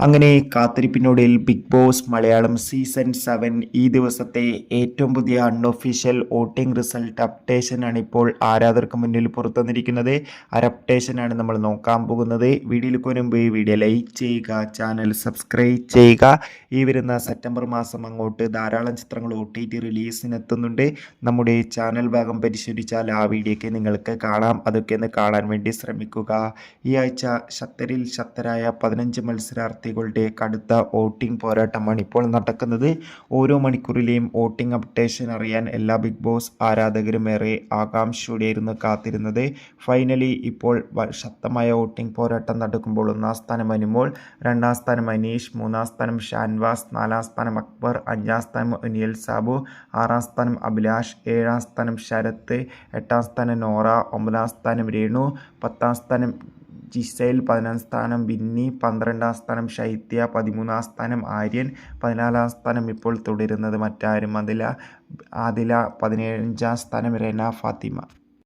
അങ്ങനെ കാത്തിരിപ്പിനൊടിയിൽ big boss Malayalam season seven ഈ ദിവസത്തെ ഏറ്റവും പുതിയ അൺഒഫീഷ്യൽ വോട്ടിംഗ് റിസൾട്ട് അപ്ഡേഷനാണ് ഇപ്പോൾ ആരാധകർക്ക് മുന്നിൽ പുറത്തുനിന്നിരിക്കുന്നത് ആ അപ്ഡേഷനാണ് നമ്മൾ നോക്കാൻ പോകുന്നത്. വീഡിയോയിൽ മുൻപ് വീഡിയോ ലൈക്ക് ചെയ്യുക ചാനൽ സബ്സ്ക്രൈബ് ചെയ്യുക. ഈ വരുന്ന സെപ്റ്റംബർ മാസം അങ്ങോട്ട് ധാരാളം ചിത്രങ്ങൾ ഒ ടി ടി റിലീസിനെത്തുന്നുണ്ട്. നമ്മുടെ ചാനൽ ഭാഗം പരിശോധിച്ചാൽ ആ വീഡിയോയ്ക്ക് നിങ്ങൾക്ക് കാണാം. അതൊക്കെ ഒന്ന് കാണാൻ വേണ്ടി ശ്രമിക്കുക. ഈ ആഴ്ച ശക്തരിൽ ശക്തരായ പതിനഞ്ച് മത്സരാർത്ഥികളുടെ കടുത്ത വോട്ടിംഗ് പോരാട്ടമാണ് ഇപ്പോൾ നടക്കുന്നത്. ഓരോ മണിക്കൂറിലെയും വോട്ടിംഗ് അപ്ഡേഷൻ അറിയാൻ എല്ലാ ബിഗ് ബോസ് ആരാധകരും ഏറെ ആകാംക്ഷയോടെയായിരുന്നു കാത്തിരുന്നത്. ഫൈനലി ഇപ്പോൾ ശക്തമായ വോട്ടിംഗ് പോരാട്ടം നടക്കുമ്പോൾ ഒന്നാം സ്ഥാനം അനുമോൾ രണ്ടാം സ്ഥാനം അനീഷ് മൂന്നാം സ്ഥാനം ഷാൻവാസ് നാലാം സ്ഥാനം അക്ബർ അഞ്ചാം സ്ഥാനം അനിയൽ സാബു ആറാം സ്ഥാനം അഭിലാഷ് ഏഴാം സ്ഥാനം ശരത്ത് എട്ടാം സ്ഥാനം നോറ ഒമ്പതാം സ്ഥാനം രേണു പത്താം സ്ഥാനം ജിസൈൽ പതിനാം സ്ഥാനം ബിന്നി പന്ത്രണ്ടാം സ്ഥാനം ശൈത്യ പതിമൂന്നാം സ്ഥാനം ആര്യൻ പതിനാലാം സ്ഥാനം ഇപ്പോൾ തുടരുന്നത് മറ്റാരും അതില ആദില പതിനേഴാം സ്ഥാനം രന ഫാത്തിമ.